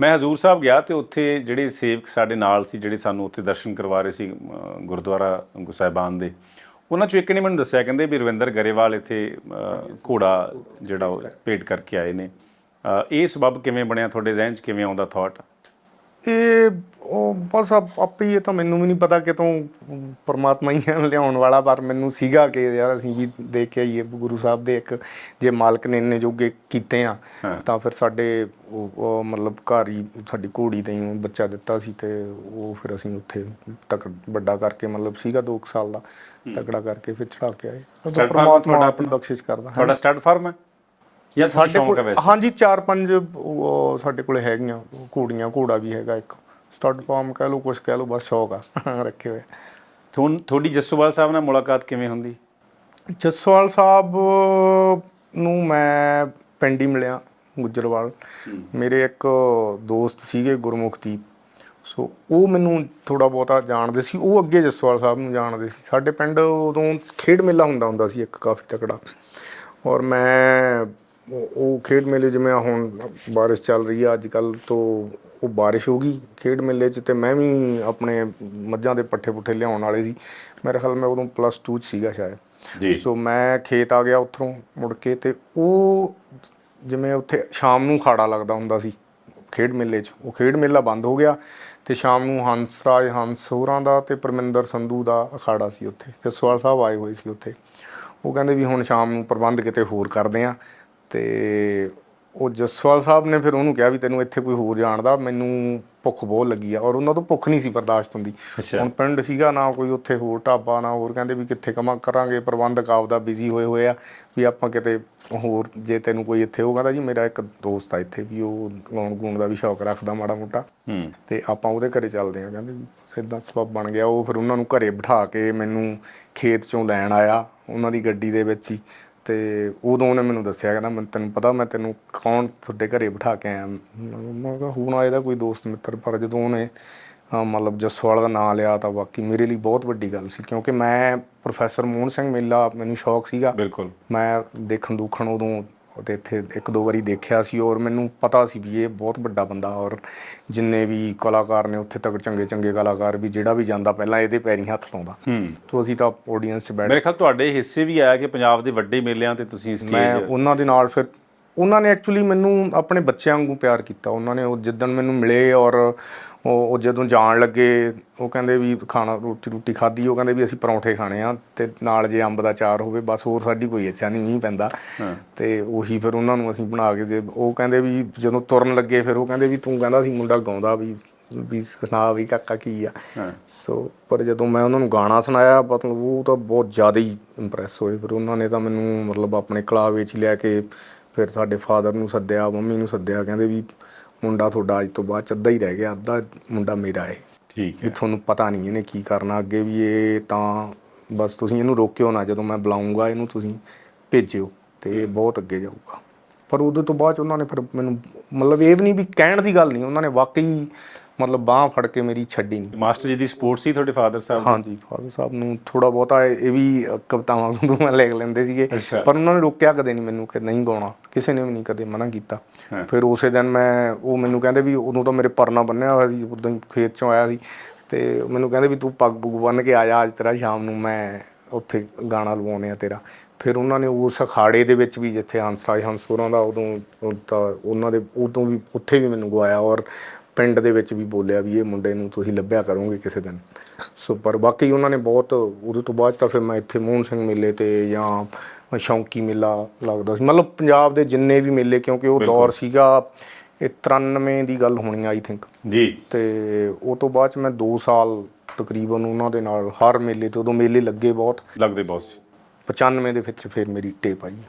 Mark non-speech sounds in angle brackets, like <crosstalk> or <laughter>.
ਮੈਂ ਹਜ਼ੂਰ ਸਾਹਿਬ ਗਿਆ ਤੇ ਉੱਥੇ ਜਿਹੜੇ ਸੇਵਕ ਸਾਡੇ ਨਾਲ ਸੀ ਜਿਹੜੇ ਸਾਨੂੰ ਉੱਥੇ ਦਰਸ਼ਨ ਕਰਵਾ ਰਹੇ ਸੀ ਅ, ਗੁਰਦੁਆਰਾ ਸਾਹਿਬਾਨ ਦੇ ਉਹਨਾਂ ਚੋਂ ਇੱਕ ਨੇ ਮੈਨੂੰ ਦੱਸਿਆ ਕਹਿੰਦੇ ਵੀ ਰਵਿੰਦਰ ਗਰੇਵਾਲ ਇੱਥੇ ਘੋੜਾ ਜਿਹੜਾ ਉਹ ਭੇਟ ਕਰਕੇ ਆਏ ਨੇ। ਇਹ ਸਬਬ ਕਿਵੇਂ ਬਣਿਆ? ਤੁਹਾਡੇ ਜ਼ਿਹਨ 'ਚ ਕਿਵੇਂ ਆਉਂਦਾ ਥਾਟ ਇਹ ਬਸ ਆਪ- ਆਪੇ ਹੀ ਇਹ ਤਾਂ ਮੈਨੂੰ ਵੀ ਨਹੀਂ ਪਤਾ ਕਿਤੋਂ ਪਰਮਾਤਮਾ ਹੀ ਹੈ ਲਿਆਉਣ ਵਾਲਾ ਪਰ ਮੈਨੂੰ ਸੀਗਾ ਕਿ ਯਾਰ ਅਸੀਂ ਵੀ ਦੇਖ ਕੇ ਆਈਏ ਗੁਰੂ ਸਾਹਿਬ ਦੇ ਇੱਕ ਜੇ ਮਾਲਕ ਨੇ ਇੰਨੇ ਜੋਗੇ ਕੀਤੇ ਆ। ਤਾਂ ਫਿਰ ਸਾਡੇ ਉਹ ਉਹ ਮਤਲਬ ਘਰ ਹੀ ਸਾਡੀ ਘੋੜੀ ਤੇ ਹੀ ਬੱਚਾ ਦਿੱਤਾ ਸੀ ਤੇ ਉਹ ਫਿਰ ਅਸੀਂ ਉੱਥੇ ਤੱਕ ਵੱਡਾ ਕਰਕੇ ਮਤਲਬ ਸੀਗਾ 2 ਸਾਲ ਦਾ ਤਕੜਾ ਕਰਕੇ ਫਿਰ ਚੜਾ ਕੇ ਆਏ। Stud farm ਪਰਮਾਤਮਾ ਤੁਹਾਡਾ ਆਪਣੀ ਬਖਸ਼ਿਸ਼ ਕਰਦਾ। ਤੁਹਾਡਾ ਸਟੱਡ ਫਾਰਮ ਹੈ? ਜਾਂ ਤੁਹਾਡਾ ਸਾਡੇ ਸ਼ੌਂਕ ਹੈ ਕੋਲ ਵੈਸੇ? ਹਾਂਜੀ ਚਾਰ ਪੰਜ ਉਹ ਸਾਡੇ ਕੋਲੇ ਹੈਗੀਆਂ ਘੋੜੀਆਂ ਘੋੜਾ ਵੀ ਹੈਗਾ ਇੱਕ। ਸਟੱਡ ਫਾਰਮ ਕਹਿ ਲਓ ਕੁਛ ਕਹਿ ਲਓ ਬਸ ਸ਼ੌਕ ਆ <laughs> ਰੱਖੇ ਹੋਏ। ਤੁਹਾਨੂੰ ਤੁਹਾਡੀ ਜੱਸੋਵਾਲ ਸਾਹਿਬ ਨਾਲ ਮੁਲਾਕਾਤ ਕਿਵੇਂ ਹੁੰਦੀ? ਜਸਵਾਲ ਸਾਹਿਬ ਨੂੰ ਮੈਂ ਪਿੰਡ ਹੀ ਮਿਲਿਆ ਗੁੱਜਰਵਾਲ। ਮੇਰੇ ਇੱਕ ਦੋਸਤ ਸੀਗੇ ਗੁਰਮੁਖਦੀਪ ਸੋ ਉਹ ਮੈਨੂੰ ਥੋੜਾ ਬਹੁਤਾ ਜਾਣਦੇ ਸੀ। ਉਹ ਅੱਗੇ ਜਸਵਾਲ ਸਾਹਿਬ ਨੂੰ ਜਾਣਦੇ ਸੀ। ਸਾਡੇ ਪਿੰਡ ਉਦੋਂ ਖੇਡ ਮੇਲਾ ਹੁੰਦਾ ਹੁੰਦਾ ਸੀ ਇੱਕ ਕਾਫੀ ਤਕੜਾ। ਔਰ ਮੈਂ ਉਹ- ਉਹ ਖੇਡ ਮੇਲੇ ਜਿਵੇਂ ਆਹ ਹੁਣ ਬਾਰਿਸ਼ ਚੱਲ ਰਹੀ ਆ ਅੱਜ ਕੱਲ ਤੋਂ ਉਹ ਬਾਰਿਸ਼ ਹੋ ਗਈ ਖੇਡ ਮੇਲੇ 'ਚ ਤੇ ਮੈਂ ਵੀ ਆਪਣੇ ਮੱਝਾਂ ਦੇ ਪੱਠੇ ਪੁੱਠੇ ਲਿਆਉਣ ਵਾਲੇ ਸੀ। ਮੇਰੇ ਖਿਆਲ ਮੈਂ ਉਦੋਂ ਪਲੱਸ 2 ਚ ਸੀਗਾ ਸ਼ਾਇਦ। ਜੀ। ਸੋ ਮੈਂ ਖੇਤ ਆ ਗਿਆ ਉੱਥੋਂ ਮੁੜ ਕੇ ਤੇ ਉਹ ਜਿਵੇਂ ਉੱਥੇ ਸ਼ਾਮ ਨੂੰ ਖਾੜਾ ਲੱਗਦਾ ਹੁੰਦਾ ਸੀ ਖੇਡ ਮੇਲੇ 'ਚ। ਉਹ ਖੇਡ ਮੇਲਾ ਬੰਦ ਹੋ ਗਿਆ ਤੇ ਸ਼ਾਮ ਨੂੰ ਹੰਸਰਾਜ ਹੰਸ ਹੋਰਾਂ ਦਾ ਤੇ ਪਰਮਿੰਦਰ ਸੰਧੂ ਦਾ ਅਖਾੜਾ ਸੀ ਉੱਥੇ। ਤੇ ਸਵਾਲ ਸਾਹਿਬ ਆਏ ਹੋਏ ਸੀ ਉੱਥੇ। ਉਹ ਕਹਿੰਦੇ ਵੀ ਹੁਣ ਸ਼ਾਮ ਨੂੰ ਪ੍ਰਬੰਧ ਕਿਤੇ ਹੋਰ ਕਰਦੇ ਆ। ਤੇ ਉਹ ਜਸਵਾਲ ਸਾਹਿਬ ਨੇ ਫਿਰ ਉਹਨੂੰ ਕਿਹਾ ਵੀ ਤੈਨੂੰ ਇੱਥੇ ਕੋਈ ਹੋਰ ਜਾਣਦਾ ਮੈਨੂੰ ਭੁੱਖ ਬਹੁਤ ਲੱਗੀ ਆ। ਔਰ ਉਹਨਾਂ ਤੋਂ ਭੁੱਖ ਨਹੀਂ ਸੀ ਬਰਦਾਸ਼ਤ ਹੁੰਦੀ। ਹੁਣ ਪਿੰਡ ਸੀਗਾ ਨਾ ਕੋਈ ਉੱਥੇ ਹੋਰ ਢਾਬਾ ਨਾ ਹੋਰ ਕਹਿੰਦੇ ਵੀ ਕਿੱਥੇ ਕਮਾ ਕਰਾਂਗੇ ਪ੍ਰਬੰਧਕ ਆਪਦਾ ਬਿਜ਼ੀ ਹੋਏ ਹੋਏ ਆ ਵੀ ਆਪਾਂ ਕਿਤੇ ਹੋਰ ਜੇ ਤੈਨੂੰ ਕੋਈ ਇੱਥੇ ਉਹ ਕਹਿੰਦਾ ਜੀ ਮੇਰਾ ਇੱਕ ਦੋਸਤ ਆ ਇੱਥੇ ਵੀ ਉਹ ਗਾਉਣ ਗੂਣ ਦਾ ਵੀ ਸ਼ੌਕ ਰੱਖਦਾ ਮਾੜਾ ਮੋਟਾ। ਹੂੰ। ਤੇ ਆਪਾਂ ਉਹਦੇ ਘਰੇ ਚੱਲਦੇ ਆ ਕਹਿੰਦੇ ਸਿੱਧਾ ਸਬਬ ਬਣ ਗਿਆ। ਉਹ ਫਿਰ ਉਹਨਾਂ ਨੂੰ ਘਰੇ ਬਿਠਾ ਕੇ ਮੈਨੂੰ ਖੇਤ ਚੋਂ ਲੈਣ ਆਇਆ ਉਹਨਾਂ ਦੀ ਗੱਡੀ ਦੇ ਵਿੱਚ ਹੀ। ਤੇ ਉਦੋਂ ਉਹਨੇ ਮੈਨੂੰ ਦੱਸਿਆ ਕਹਿੰਦਾ ਮੈਂ ਤੈਨੂੰ ਪਤਾ ਮੈਂ ਤੈਨੂੰ ਕੌਣ ਤੁਹਾਡੇ ਘਰੇ ਬਿਠਾ ਕੇ ਆਇਆ। ਮੈਂ ਕਿਹਾ ਹੁਣ ਆਏ ਦਾ ਕੋਈ ਦੋਸਤ ਮਿੱਤਰ ਪਰ ਜਦੋਂ ਉਹਨੇ ਮਤਲਬ ਜਸਵਾਲ ਦਾ ਨਾਂ ਲਿਆ ਤਾਂ ਬਾਕੀ ਮੇਰੇ ਲਈ ਬਹੁਤ ਵੱਡੀ ਗੱਲ ਸੀ ਕਿਉਂਕਿ ਮੈਂ ਪ੍ਰੋਫੈਸਰ ਮੋਹਨ ਸਿੰਘ ਮੇਲਾ ਮੈਨੂੰ ਸ਼ੌਕ ਸੀਗਾ। ਬਿਲਕੁਲ। ਮੈਂ ਦੇਖਣ ਦੂਖਣ ਉਦੋਂ ਤੇ ਇੱਥੇ ਇੱਕ ਦੋ ਵਾਰੀ ਦੇਖਿਆ ਸੀ ਔਰ ਮੈਨੂੰ ਪਤਾ ਸੀ ਵੀ ਇਹ ਬਹੁਤ ਵੱਡਾ ਬੰਦਾ ਔਰ ਜਿੰਨੇ ਵੀ ਕਲਾਕਾਰ ਨੇ ਉੱਥੇ ਤੱਕ ਚੰਗੇ ਚੰਗੇ ਕਲਾਕਾਰ ਵੀ ਜਿਹੜਾ ਵੀ ਜਾਂਦਾ ਪਹਿਲਾਂ ਇਹਦੇ ਪੈਰੀਂ ਹੱਥ ਲਾਉਂਦਾ। ਹੂੰ। ਤੋਂ ਅਸੀਂ ਤਾਂ ਆਡੀਅנס 'ਚ ਬੈਠ ਮੇਰੇ ਖਿਆਲ ਤੁਹਾਡੇ ਹਿੱਸੇ ਵੀ ਆਇਆ ਕਿ ਪੰਜਾਬ ਦੇ ਵੱਡੇ ਮੇਲਿਆਂ ਤੇ ਤੁਸੀਂ ਮੈਂ ਸਟੇਜ ਉਹਨਾਂ ਦੇ ਨਾਲ ਫਿਰ ਉਹਨਾਂ ਨੇ ਐਕਚੁਅਲੀ ਮੈਨੂੰ ਆਪਣੇ ਬੱਚਿਆਂ ਵਾਂਗੂ ਪਿਆਰ ਕੀਤਾ। ਉਹਨਾਂ ਨੇ ਉਹ ਜਿੱਦਣ ਮੈਨੂੰ ਮਿਲੇ ਔਰ ਉਹ ਉਹ ਜਦੋਂ ਜਾਣ ਲੱਗੇ ਉਹ ਕਹਿੰਦੇ ਵੀ ਖਾਣਾ ਰੋਟੀ ਰੋਟੀ ਖਾਧੀ ਉਹ ਕਹਿੰਦੇ ਵੀ ਅਸੀਂ ਪਰੌਂਠੇ ਖਾਣੇ ਆ ਤੇ ਨਾਲ ਜੇ ਅੰਬ ਦਾ ਚਾਰ ਹੋਵੇ ਬਸ ਹੋਰ ਸਾਡੀ ਕੋਈ ਇੱਛਾ ਨਹੀਂ ਮੀਂਹ ਪੈਂਦਾ। ਤੇ ਉਹੀ ਫਿਰ ਉਹਨਾਂ ਨੂੰ ਅਸੀਂ ਬਣਾ ਕੇ ਦੇ ਉਹ ਕਹਿੰਦੇ ਵੀ ਜਦੋਂ ਤੁਰਨ ਲੱਗੇ ਫਿਰ ਉਹ ਕਹਿੰਦੇ ਵੀ ਤੂੰ ਕਹਿੰਦਾ ਸੀ ਮੁੰਡਾ ਗਾਉਂਦਾ ਵੀ ਵੀ ਸੁਣਾ ਵੀ ਕਾਕਾ ਕੀ ਆ। ਸੋ ਪਰ ਜਦੋਂ ਮੈਂ ਉਹਨਾਂ ਨੂੰ ਗਾਣਾ ਸੁਣਾਇਆ ਮਤਲਬ ਉਹ ਤਾਂ ਬਹੁਤ ਜ਼ਿਆਦਾ ਹੀ ਇੰਪ੍ਰੈਸ ਹੋਏ। ਫਿਰ ਉਹਨਾਂ ਨੇ ਤਾਂ ਮੈਨੂੰ ਮਤਲਬ ਆਪਣੇ ਕਲਾਵੇ 'ਚ ਲਿਆ ਕੇ ਫਿਰ ਸਾਡੇ ਫਾਦਰ ਨੂੰ ਸੱਦਿਆ ਮੰਮੀ ਨੂੰ ਸੱਦਿਆ ਕਹਿੰਦੇ ਵੀ ਮੁੰਡਾ ਤੁਹਾਡਾ ਅੱਜ ਤੋਂ ਬਾਅਦ 'ਚ ਅੱਧਾ ਹੀ ਰਹਿ ਗਿਆ ਅੱਧਾ ਮੁੰਡਾ ਮੇਰਾ ਹੈ ਠੀਕ ਵੀ ਹੈ ਤੁਹਾਨੂੰ ਪਤਾ ਨਹੀਂ ਇਹਨੇ ਕੀ ਕਰਨਾ ਅੱਗੇ ਵੀ ਇਹ ਤਾਂ ਬਸ ਤੁਸੀਂ ਇਹਨੂੰ ਰੋਕਿਓ ਨਾ ਜਦੋਂ ਮੈਂ ਬੁਲਾਉਂਗਾ ਇਹਨੂੰ ਤੁਸੀਂ ਭੇਜਿਓ ਤੇ ਇਹ ਬਹੁਤ ਅੱਗੇ ਜਾਊਗਾ। ਪਰ ਉਦੋਂ ਤੋਂ ਬਾਅਦ 'ਚ ਉਹਨਾਂ ਨੇ ਫਿਰ ਮੈਨੂੰ ਮਤਲਬ ਇਹ ਵੀ ਨਹੀਂ ਵੀ ਕਹਿਣ ਦੀ ਗੱਲ ਨਹੀਂ ਉਹਨਾਂ ਨੇ ਵਾਕਈ ਮਤਲਬ ਬਾਹ ਫੜ ਕੇ ਮੇਰੀ ਛੱਡੀ ਨਹੀਂ ਮਾਸਟਰ ਜੀ ਦੀ ਸਪੋਰਟ ਸੀ ਤੁਹਾਡੇ ਫਾਦਰ ਸਾਹਿਬ? ਹਾਂਜੀ ਫਾਦਰ ਸਾਹਿਬ ਨੂੰ ਥੋੜਾ ਬਹੁਤਾ ਇਹ ਵੀ ਕਵਿਤਾਵਾਂ ਨੂੰ ਲਿਖ ਲੈਂਦੇ ਸੀਗੇ। ਪਰ ਉਹਨਾਂ ਨੇ ਰੋਕਿਆ ਕਦੇ ਨਹੀਂ ਮੈਨੂੰ ਕਿ ਨਹੀਂ ਗਾਉਣਾ। ਕਿਸੇ ਨੇ ਵੀ ਨਹੀਂ ਕਦੇ ਮਨਾ ਕੀਤਾ। ਫਿਰ ਉਸੇ ਦਿਨ ਮੈਂ ਉਹ ਮੈਨੂੰ ਕਹਿੰਦੇ ਵੀ ਉਦੋਂ ਤਾਂ ਮੇਰੇ ਪਰਨਾ ਬੰਨਿਆ ਹੋਇਆ ਸੀ ਉਦੋਂ ਹੀ ਖੇਤ ਚੋਂ ਆਇਆ ਸੀ। ਤੇ ਮੈਨੂੰ ਕਹਿੰਦੇ ਵੀ ਤੂੰ ਪੱਗ ਪੁੱਗ ਬੰਨ ਕੇ ਆ ਜਾ ਅੱਜ ਤੇਰਾ ਸ਼ਾਮ ਨੂੰ ਮੈਂ ਉੱਥੇ ਗਾਣਾ ਲਵਾਉਣੇ ਆ ਤੇਰਾ। ਫਿਰ ਉਹਨਾਂ ਨੇ ਉਸ ਅਖਾੜੇ ਦੇ ਵਿੱਚ ਵੀ ਜਿੱਥੇ ਹੰਸਰਾਜ ਹੰਸਪੁਰਾਂ ਦਾ ਉਦੋਂ ਤਾਂ ਉਹਨਾਂ ਦੇ ਉਦੋਂ ਵੀ ਉੱਥੇ ਵੀ ਮੈਨੂੰ ਗਵਾਇਆ। ਔਰ ਪਿੰਡ ਦੇ ਵਿੱਚ ਵੀ ਬੋਲਿਆ ਵੀ ਇਹ ਮੁੰਡੇ ਨੂੰ ਤੁਸੀਂ ਲੱਭਿਆ ਕਰੋਗੇ ਕਿਸੇ ਦਿਨ। ਸੋ ਪਰ ਬਾਕੀ ਉਹਨਾਂ ਨੇ ਬਹੁਤ ਉਹਦੇ ਤੋਂ ਬਾਅਦ ਤਾਂ ਫਿਰ ਮੈਂ ਇੱਥੇ ਮੋਹਨ ਸਿੰਘ ਮੇਲੇ ਤੇ ਜਾਂ ਸ਼ੌਂਕੀ ਮੇਲਾ ਲੱਗਦਾ ਸੀ। ਮਤਲਬ ਪੰਜਾਬ ਦੇ ਜਿੰਨੇ ਵੀ ਮੇਲੇ ਕਿਉਂਕਿ ਉਹ ਦੌਰ ਸੀਗਾ ਇਹ 93 ਦੀ ਗੱਲ ਹੋਣੀ ਆਈ ਥਿੰਕ ਜੀ। ਤੇ ਉਹ ਤੋਂ ਬਾਅਦ 'ਚ ਮੈਂ 2 ਸਾਲ ਤਕਰੀਬਨ ਉਹਨਾਂ ਦੇ ਨਾਲ ਹਰ ਮੇਲੇ ਤੇ ਉਦੋਂ ਮੇਲੇ ਲੱਗੇ ਬਹੁਤ। ਲੱਗਦੇ ਬੌਸ 95 ਦੇ ਵਿੱਚ ਫਿਰ ਮੇਰੀ ਟੇਪ ਆਈ।